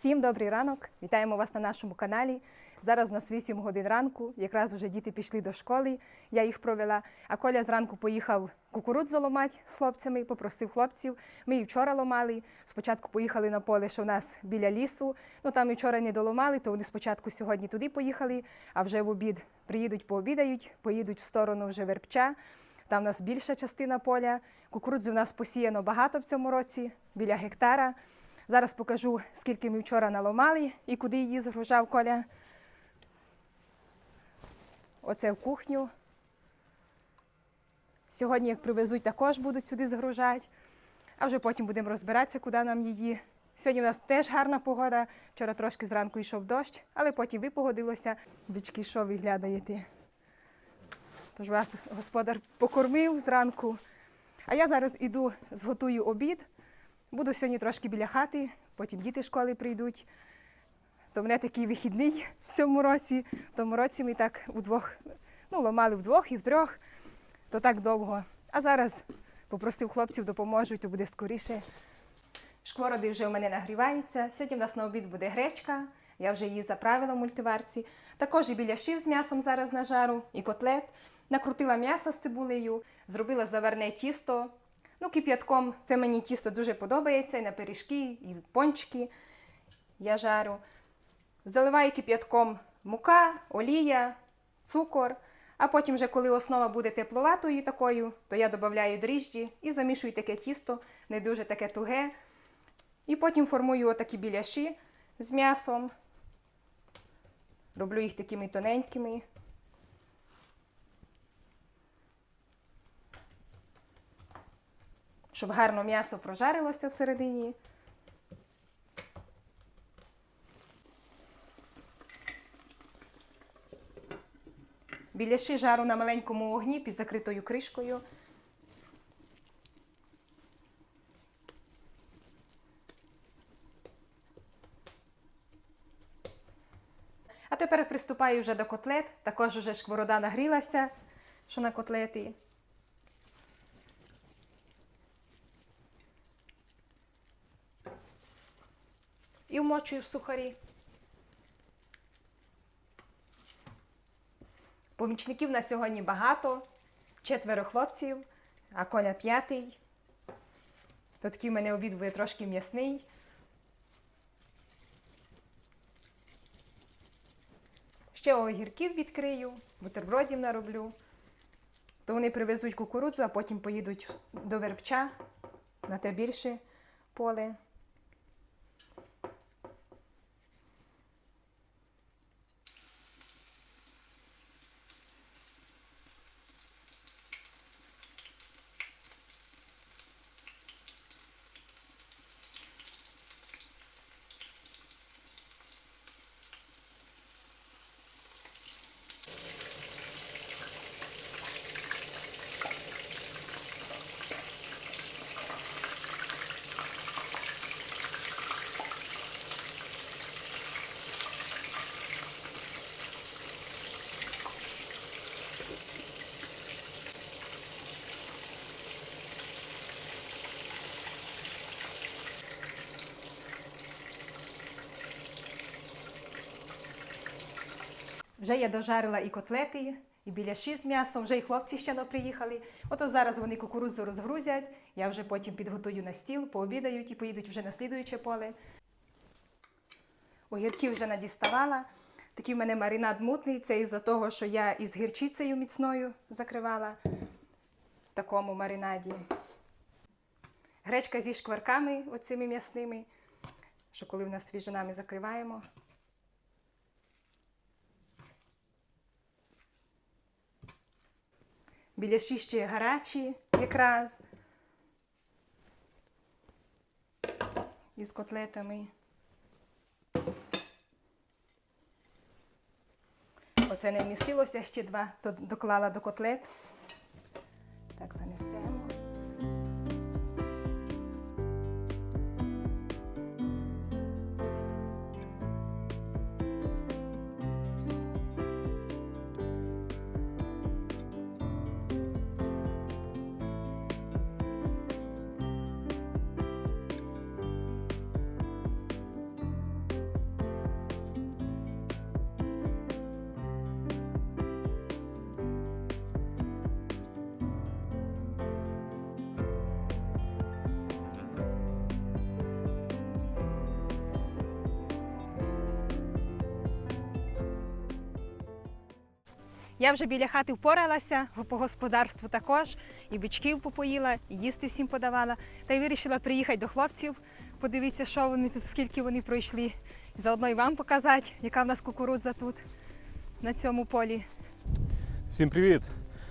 Всім добрий ранок! Вітаємо вас на нашому каналі. Зараз у нас 8 годин ранку. Якраз вже діти пішли до школи. Я їх провела. А Коля зранку поїхав кукурудзу ломати з хлопцями, попросив хлопців. Ми і вчора ломали. Спочатку поїхали на поле, що в нас біля лісу. Ну там і вчора не доломали, то вони спочатку сьогодні туди поїхали, а вже в обід приїдуть, пообідають, поїдуть в сторону вже вербча. Там у нас більша частина поля. Кукурудзи в нас посіяно багато в цьому році, біля гектара. Зараз покажу, скільки ми вчора наломали і куди її згружав Коля. Оце в кухню. Сьогодні, як привезуть, також будуть сюди згружати. А вже потім будемо розбиратися, куди нам її. Сьогодні у нас теж гарна погода. Вчора трошки зранку йшов дощ, але потім випогодилося. Бички що ви глядаєте? Тож вас господар покормив зранку. А я зараз іду, зготую обід. Буду сьогодні трошки біля хати, потім діти школи прийдуть. То в мене такий вихідний в цьому році. В тому році ми так удвох, ну, ламали вдвох і втрьох, то так довго. А зараз попросив хлопців допоможуть, то буде скоріше. Шквороди вже у мене нагріваються. Сьогодні в нас на обід буде гречка. Я вже її заправила в мультиварці. Також і біляшів з м'ясом зараз на жару, і котлет. Накрутила м'ясо з цибулею, зробила заверне тісто. Ну, кип'ятком це мені тісто дуже подобається, і на пиріжки, і пончики я жарю. Заливаю кип'ятком мука, олія, цукор. А потім, вже коли основа буде тепловатою такою, то я додаю дріжджі і замішую таке тісто, не дуже таке туге. І потім формую отакі біляші з м'ясом. Роблю їх такими тоненькими. Щоб гарно м'ясо прожарилося всередині. Біляші жару на маленькому вогні під закритою кришкою. А тепер приступаю вже до котлет. Також вже шкворода нагрілася, що на котлети. І в сухарі. Помічників на сьогодні багато, четверо хлопців, а Коля п'ятий. То такий в мене обід буде трошки м'ясний. Ще огірків відкрию, бутербродів нароблю. То вони привезуть кукурудзу, а потім поїдуть до вербча на те більше поле. Вже я дожарила і котлети, і біляші з м'ясом, вже і хлопці ще не приїхали. Ото зараз вони кукурудзу розгрузять, я вже потім підготую на стіл, пообідають і поїдуть вже на слідуюче поле. Огірки вже надіставала. Такий в мене маринад мутний, це із-за того, що я із гірчицею міцною закривала в такому маринаді. Гречка зі шкварками оцими м'ясними, що коли в нас свіжина ми закриваємо. Біляші шіщої гарячі якраз. Із котлетами. Оце не вмістилося ще два, то доклала до котлет. Так занесемо. Я вже біля хати впоралася, по господарству також, і бичків попоїла, і їсти всім подавала. Та й вирішила приїхати до хлопців, подивитися, що вони тут, скільки вони пройшли. І заодно і вам показати, яка в нас кукурудза тут, на цьому полі. Всім привіт!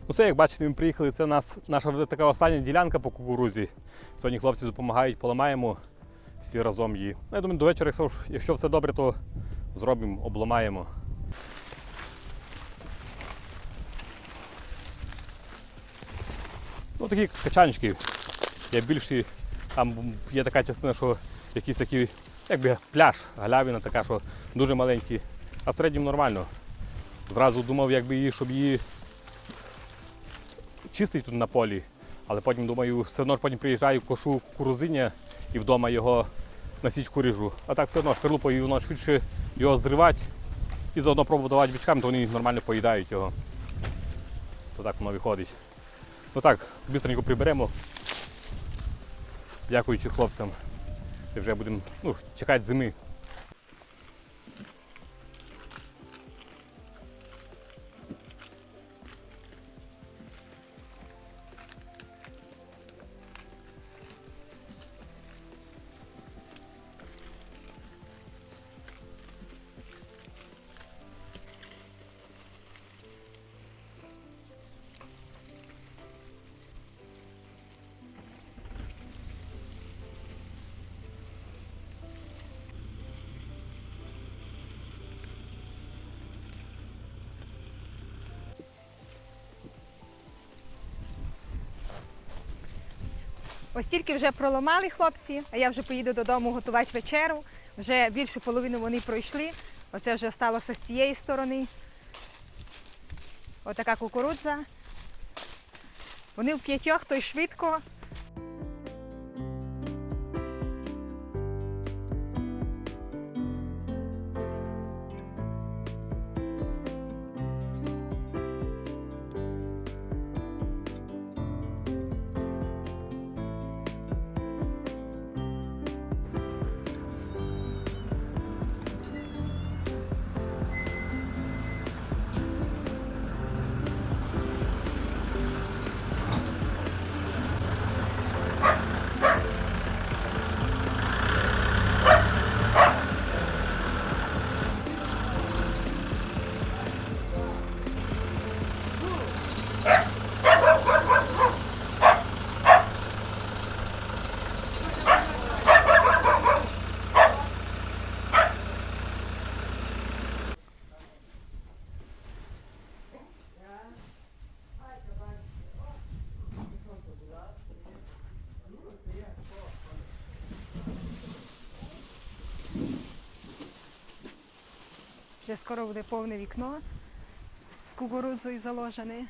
Ну все, як бачите, ми приїхали. Це нас, наша така остання ділянка по кукурузі. Сьогодні хлопці допомагають, поламаємо всі разом її. Ну, я думаю, до вечора, якщо все добре, то зробимо, обламаємо. Ну, такі качанчики. Є більші, там є така частина, що якісь такі, якби пляж, галявина така, що дуже маленькі, а середньому нормально. Зразу думав, якби її, щоб її чистити тут на полі, але потім думаю, все одно ж потім приїжджаю, кошу кукурузиння і вдома його на січку ріжу. А так все одно шкарлупою воно швидше його зривати і заодно пробувати давати вічкам, то вони нормально поїдають його. То так воно виходить. Ну так, бистренько приберемо. Дякуючи хлопцям. І вже будемо ну, чекати зими. Ось тільки вже проламали хлопці, а я вже поїду додому готувати вечеру. Вже більшу половину вони пройшли. Оце вже сталося з цієї сторони. Отака кукурудза. Вони в п'ятьох, то й швидко. Вже скоро буде повне вікно з кукурудзою заложене.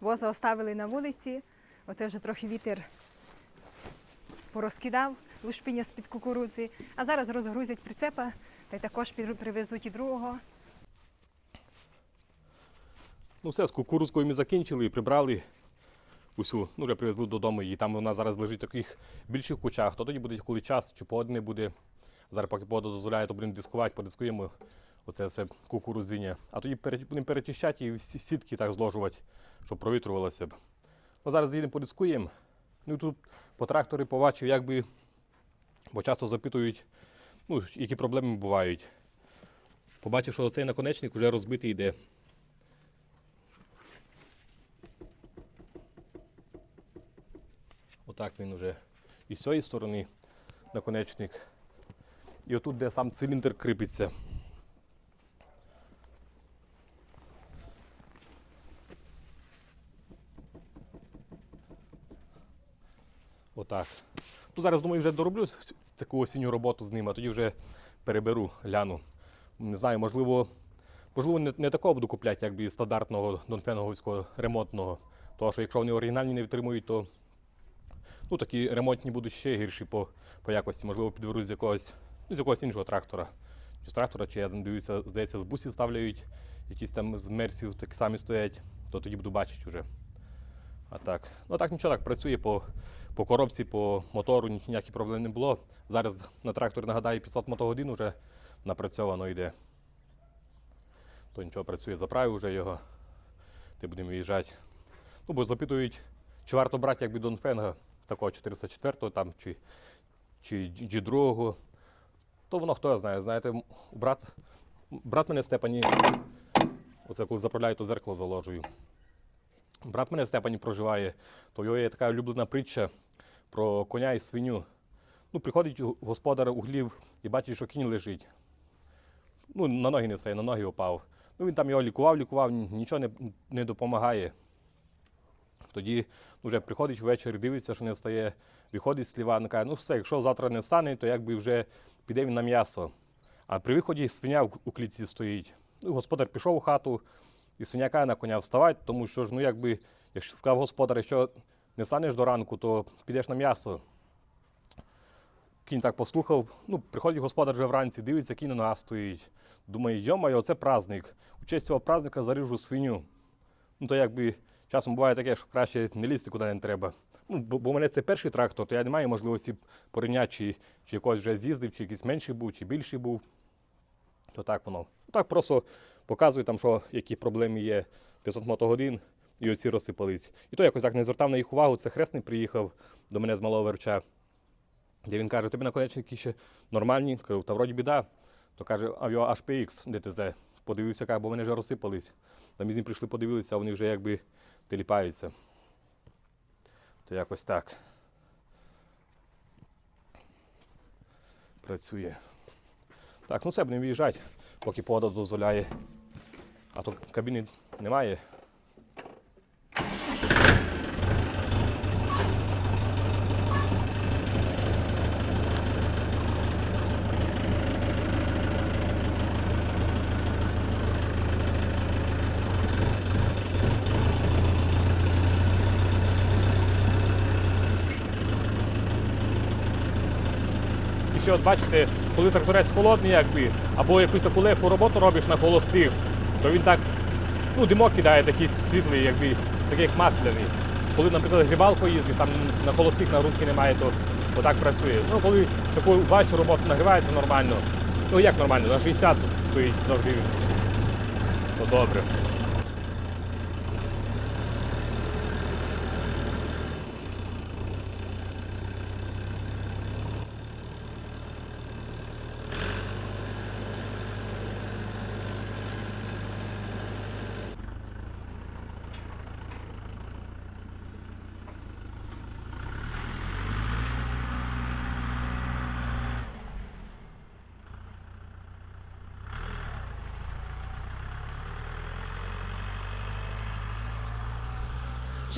Воза оставили на вулиці. Оце вже трохи вітер порозкидав лушпіння з-під кукурудзи. А зараз розгрузять прицепа та й також привезуть і другого. Ну все, з кукурузкою ми закінчили, і прибрали усю, ну вже привезли додому її. Там вона зараз лежить в таких більших кучах. То тоді буде, коли час чи погодне буде. Зараз, поки погода дозволяє, то будемо дискувати, подискуємо оце все кукурузиння. А тоді будемо перечищати і сітки так зложувати, щоб провітрювалося б. Ну, зараз їдемо подискуємо. Ну тут по тракторі побачив, як би, бо часто запитують, ну, які проблеми бувають. Побачив, що цей наконечник вже розбитий йде. Отак він уже і з цієї сторони наконечник. І отут, де сам циліндр кріпиться. Отак. Ну, зараз, думаю, вже дороблю таку осінню роботу з ним, а тоді вже переберу, гляну. Не знаю, можливо, можливо не, не такого буду купляти, як би стандартного донфенговського ремонтного. Тому що якщо вони оригінальні не витримують, то Ну, такі ремонтні будуть ще гірші по, по якості, можливо, підберуть з якогось, з якогось іншого трактора. З трактора, чи я дивлюся, здається, з бусів ставляють, якісь там з мерсів такі самі стоять, то тоді буду бачити вже. А так. Ну так нічого так працює по, по коробці, по мотору, ні- ніяких проблем не було. Зараз на тракторі, нагадаю, 500 мотогодин вже напрацьовано йде. То нічого працює, заправив вже його. Ти будемо виїжджати. Ну, бо запитують, чи варто брати якби Донфенга, такого 404-го там, чи, чи G2. То воно хто знає. Знаєте, брат, брат мене Степані, оце коли заправляю, то зеркало заложую. Брат мене Степані проживає, то в його є така улюблена притча про коня і свиню. Ну, приходить господар углів і бачить, що кінь лежить. Ну, на ноги не все, на ноги опав. Ну, він там його лікував, лікував, нічого не, не допомагає. Тоді ну, вже приходить ввечері, дивиться, що не встає, виходить з слівана, каже, ну все, якщо завтра не встане, то якби вже піде він на м'ясо. А при виході свиня у клітці стоїть. Ну, господар пішов у хату, і свиня каже на коня вставай, тому що ж, ну якби, якщо сказав господар, якщо не встанеш до ранку, то підеш на м'ясо. Кінь так послухав, ну, приходить господар вже вранці, дивиться, кінь на ногах стоїть. Думає, йомайо, це праздник. У честь цього праздника заріжу свиню. Ну, то якби часом буває таке, що краще не лізти куди не треба. Ну, бо, бо мене це перший трактор, то я не маю можливості порівняти, чи, чи якось вже з'їздив, чи якийсь менший був, чи більший був. То так воно. Так просто показую там, що які проблеми є 500 мотогодин, і оці розсипались. І то якось так не звертав на їх увагу. Це хресний приїхав до мене з малого верча. Де він каже, тобі наконечники ще нормальні. Кажу, та вроді біда. То каже, а його HPX ДТЗ. Подивився, каже, бо вони вже розсипались. Там із ним прийшли, подивилися, а вони вже якби теліпаються. То якось так. Працює. Так, ну все, будемо виїжджати, поки погода дозволяє. А то кабіни немає. От бачите, коли тракторець холодний, якби, або якусь таку легку роботу робиш на холостих, то він так, ну, димок кидає такий світлий, якби, такий як масляний. Коли, наприклад, грибалку їздиш, там на холостих нагрузки немає, то отак працює. Ну, коли таку важчу роботу нагрівається нормально, ну як нормально, на 60 стоїть завжди, то добре.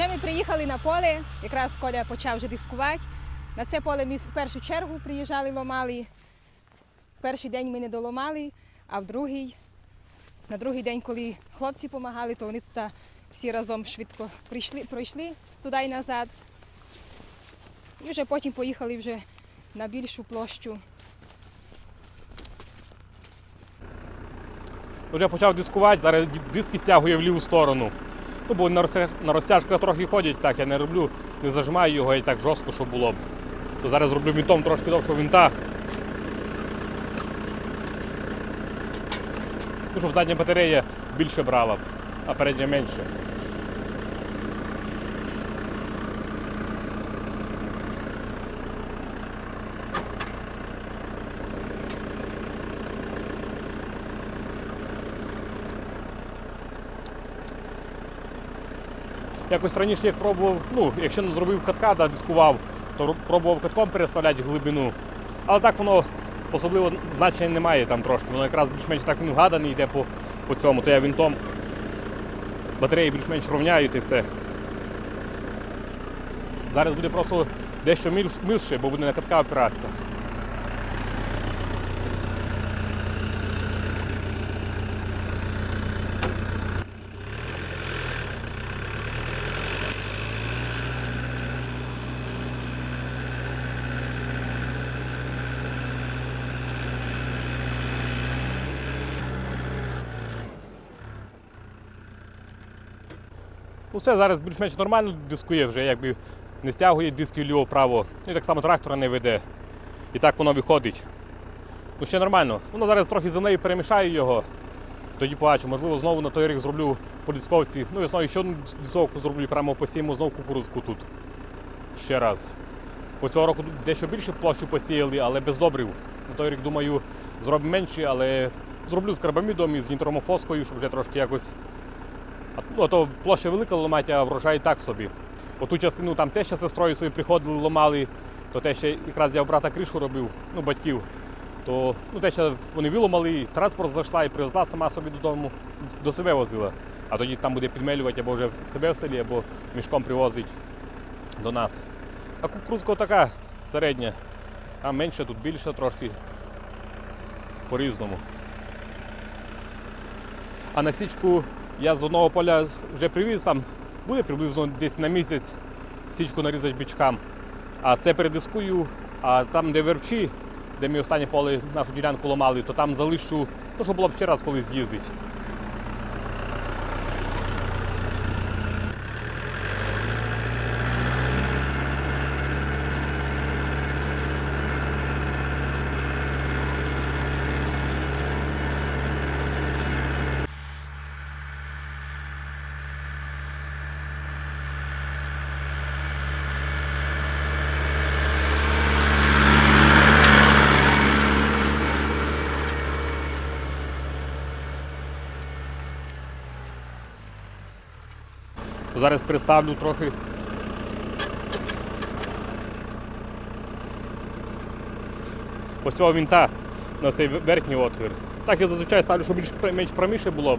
Ми приїхали на поле, якраз Коля почав вже дискувати. На це поле ми в першу чергу приїжджали, ломали. Перший день ми не доломали, а в другий, на другий день, коли хлопці допомагали, то вони тут всі разом швидко прийшли, пройшли туди і назад. І вже потім поїхали вже на більшу площу. Вже почав дискувати, зараз диски стягує в ліву сторону. Ну, бо на розтяжках трохи ходять, так я не роблю, не зажимаю його і так жорстко, щоб було. То зараз зроблю вінтом трошки довшого вінта. Ну, щоб задня батарея більше брала, а передня менше. Якось раніше як пробував, ну, якщо не зробив катка, да, дискував, то пробував катком переставляти глибину. Але так воно особливо значення немає там трошки. Воно якраз більш-менш так він вгаданий йде по, по цьому, то я вінтом батареї більш-менш рівняють і все. Зараз буде просто дещо мілше, бо буде на катка опиратися. Ну все, зараз більш-менш нормально дискує вже, якби не стягує диски вліво-вправо. Ну і так само трактора не веде. І так воно виходить. Ну ще нормально. Воно зараз трохи землею перемішаю його. Тоді побачу, можливо, знову на той рік зроблю по дисковці. Ну, весною ще одну дисковку зроблю, прямо посіємо знову кукурузку тут. Ще раз. По цього року дещо більше площу посіяли, але без добрив. На той рік, думаю, зробимо менше, але зроблю з карбамідом і з нітромофоскою, щоб вже трошки якось. А, ну, а то площа велика ламати, а врожай так собі. Оту частину там теж з сестрою собі приходили, ламали, то те ще якраз я у брата кришу робив, ну, батьків. То ну, те ще вони виломали, транспорт зайшла і привезла сама собі додому, до себе возила. А тоді там буде підмелювати або вже себе в селі, або мішком привозить до нас. А кукурузка така середня. Там менше, тут більше трошки. По-різному. А на січку я з одного поля вже привіз там, буде приблизно десь на місяць січку нарізати бічкам. А це передискую, а там, де вербчі, де ми останнє поле нашу ділянку ламали, то там залишу, ну, щоб було раз колись з'їздити. Зараз приставлю трохи. Ось цього вінта на цей верхній отвір. Так я зазвичай ставлю, щоб більш менш проміше було,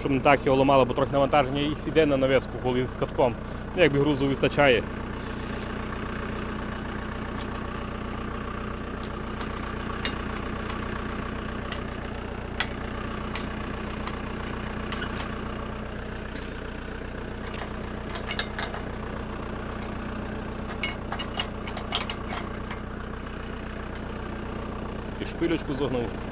щоб не так його ламало, бо трохи навантаження їх йде на навеску, коли з катком. Ну, якби грузу вистачає. Шпилечку загнув.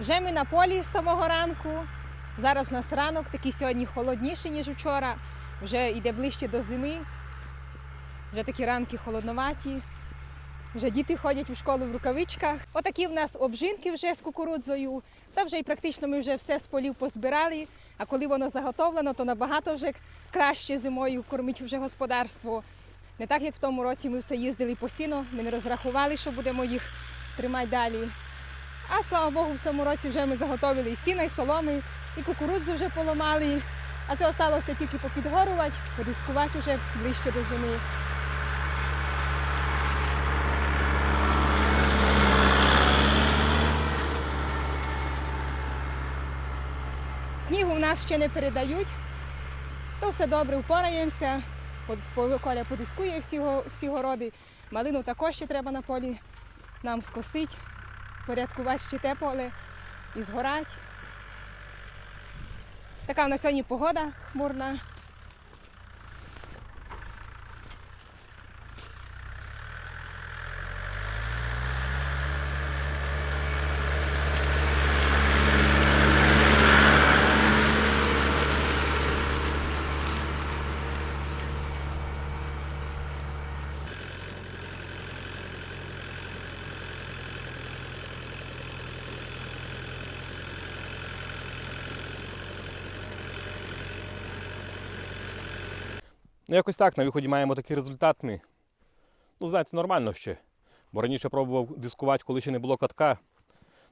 Вже ми на полі з самого ранку. Зараз у нас ранок, такий сьогодні холодніший, ніж вчора. Вже йде ближче до зими. Вже такі ранки холодноваті. Вже діти ходять у школу в рукавичках. Отакі в нас обжинки вже з кукурудзою. Та вже і практично ми вже все з полів позбирали. А коли воно заготовлено, то набагато вже краще зимою кормить вже господарство. Не так, як в тому році ми все їздили по сіно, ми не розрахували, що будемо їх тримати далі. А слава Богу, в цьому році вже ми заготовили і сіна, і соломи, і кукурудзу вже поламали. А це осталося тільки попідгорувати, подискувати вже ближче до зими. Снігу в нас ще не передають, то все добре впораємося. По- по- Коля подискує всі, всі городи. Малину також ще треба на полі нам скосити порядкувати ще те поле і згорать. Така на сьогодні погода хмурна. Ну, якось так, на виході маємо такий результат ми. Ну, знаєте, нормально ще. Бо раніше пробував дискувати, коли ще не було катка,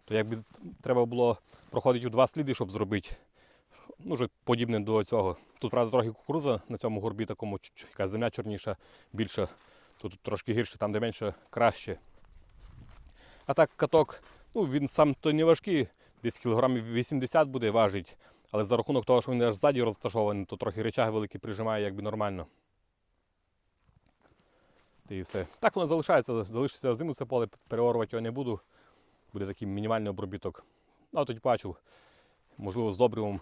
то якби треба було проходити у два сліди, щоб зробити. Ну, вже подібне до цього. Тут, правда, трохи кукуруза на цьому горбі, такому яка земля чорніша, більша. Тут трошки гірше, там, де менше, краще. А так каток, ну він сам то не важкий, десь кілограмів 80 буде важить, але за рахунок того, що він аж ззаді розташований, то трохи речаг великий прижимає, якби нормально. І все. Так воно залишається, залишиться зиму це поле, переорувати його не буду. Буде такий мінімальний обробіток. Ну, а тоді бачу, можливо, з добривом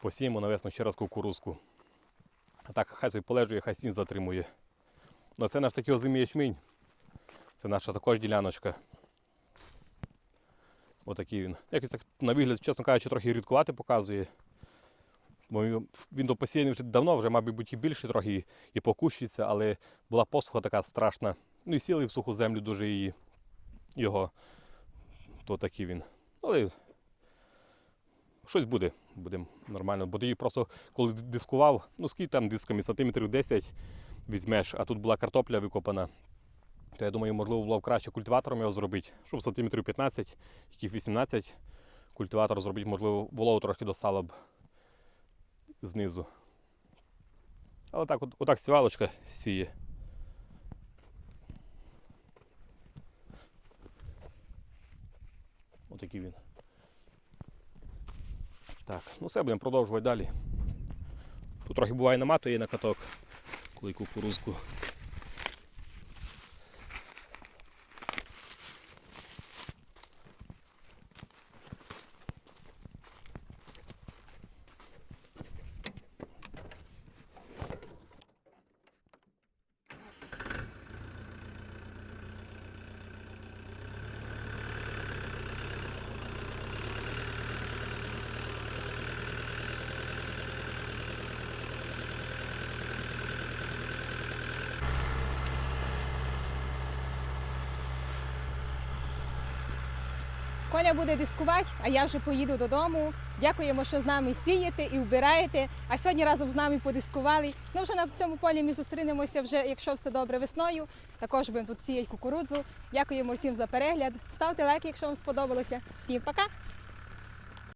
посіємо навесно ще раз кукурузку. А так, хай собі полежує, хай сніг затримує. Ну, це наш такий озимий ячмінь. Це наша також діляночка. Отакий він. Якось так на вигляд, чесно кажучи, трохи рідкувати показує. Бо він- до посіяний вже давно, вже, мабуть, і більше трохи і- і покущиться, але була посуха така страшна. Ну і сіли в суху землю дуже її його. То такий він. Але щось буде, буде нормально. Бо тоді просто коли дискував, ну скільки там дисками, сантиметрів 10 візьмеш, а тут була картопля викопана. То я думаю, можливо, було б краще культиватором його зробити, щоб сантиметрів 15, яких 18 культиватор зробити, можливо, вологу трошки досала б знизу. Але так, от, отак сівалочка сіє. Отакий він. Так, ну все, будемо продовжувати далі. Тут трохи буває наматує на каток, коли кукурузку. Коля буде дискувати, а я вже поїду додому. Дякуємо, що з нами сієте і вбираєте. А сьогодні разом з нами подискували. Ну вже на цьому полі ми зустрінемося вже, якщо все добре, весною. Також будемо тут сіяти кукурудзу. Дякуємо всім за перегляд. Ставте лайк, якщо вам сподобалося. Всім пока!